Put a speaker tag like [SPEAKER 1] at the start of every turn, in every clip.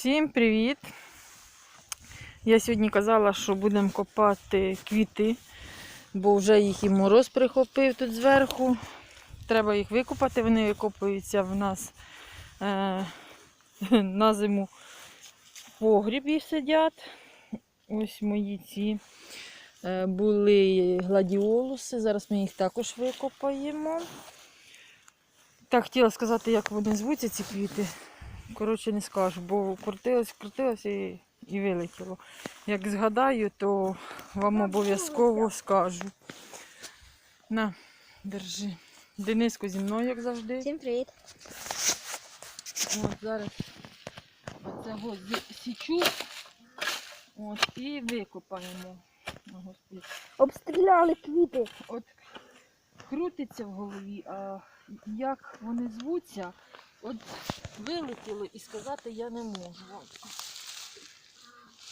[SPEAKER 1] Всім привіт! Я сьогодні казала, що будемо копати квіти, бо вже їх і мороз прихопив тут зверху. Треба їх викопати, вони викопуються в нас е, на зиму в погрібі сидять. Ось мої ці е, були гладіолуси. Зараз ми їх також викопаємо. Так, хотіла сказати, як вони звуться, ці квіти. Коротше, не скажу, бо крутилось, крутилось і, і вилетіло. Як згадаю, то вам обов'язково скажу. На, держи. Дениску зі мною, як завжди.
[SPEAKER 2] Всім привіт.
[SPEAKER 1] От зараз оце го січу. От, і викопаємо.
[SPEAKER 2] Обстріляли квіти.
[SPEAKER 1] От крутиться в голові, а як вони звуться, от вилетіло і сказати я не можу.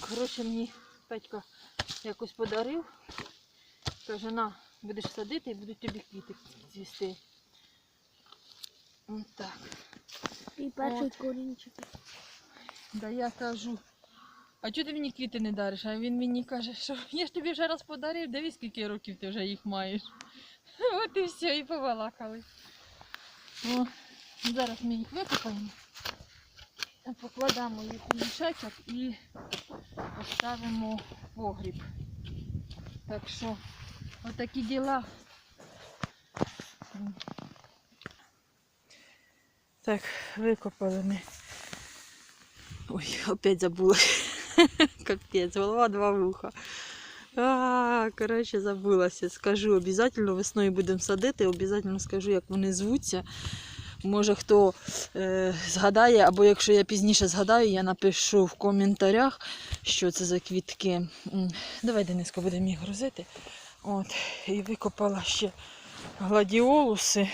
[SPEAKER 1] Коротше, мені Петька якось подарив. Каже, на, будеш садити і будуть тобі квіти цвісти. От так.
[SPEAKER 2] І перший
[SPEAKER 1] От.
[SPEAKER 2] корінчик.
[SPEAKER 1] Да я кажу, а чого ти мені квіти не дариш? А він мені каже, що я ж тобі вже раз подарив, дивись, скільки років ти вже їх маєш. От і все, і побалакали. О, зараз ми їх викопаємо, покладемо їх у мішечок і поставимо погріб. Так що, отакі діла. Так, викопали ми. Ой, опять забула. Капець, голова два вуха. Коротше, забулася. Скажу, обов'язково весною будемо садити, обов'язково скажу, як вони звуться. Може хто е, згадає, або якщо я пізніше згадаю, я напишу в коментарях, що це за квітки. Давай, Дениско, будемо їх грузити. От, і викопала ще гладіолуси.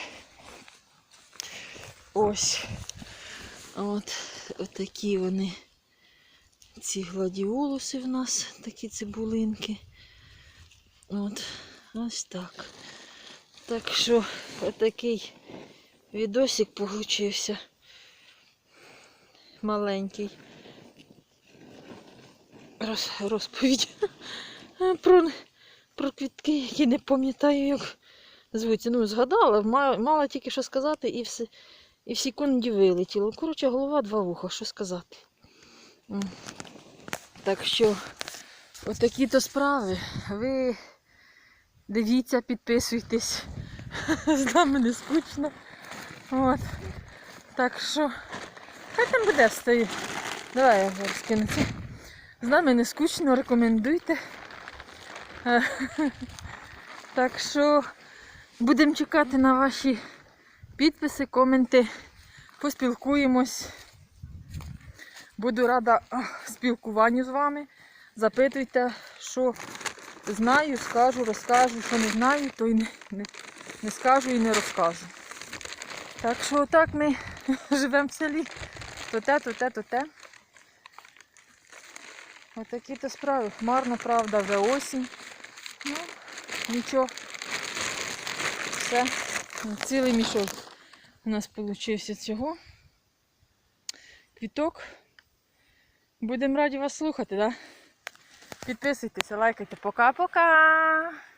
[SPEAKER 1] Ось. От, отакі вони. Ці гладіолуси в нас, такі цибулинки. От, ось так. Так що отакий відосик получився. Маленький. Роз, розповідь про, про квітки, які не пам'ятаю, як звуться. Ну, згадала, мала, тільки що сказати і все. І в секунді вилетіло. Коротше, голова два вуха, що сказати. Так що, отакі то справи. Ви дивіться, підписуйтесь. З нами не скучно. От. Так що, хай там буде стоїть. Давай я зараз кину. З нами не скучно, рекомендуйте. Е, Так що будемо чекати на ваші підписи, коменти. Поспілкуємось. Буду рада спілкуванню з вами. Запитуйте, що знаю, скажу, розкажу, що не знаю, то й не, не, не скажу і не розкажу. Так що отак ми живемо в селі. То те, то те. Отакі то справи. Хмарно, правда, вже осінь. Ну, нічого. Все. Цілий мішок у нас вийшов цього. Квіток. Будемо раді вас слухати, да? Підписуйтеся, лайкайте. Пока-пока!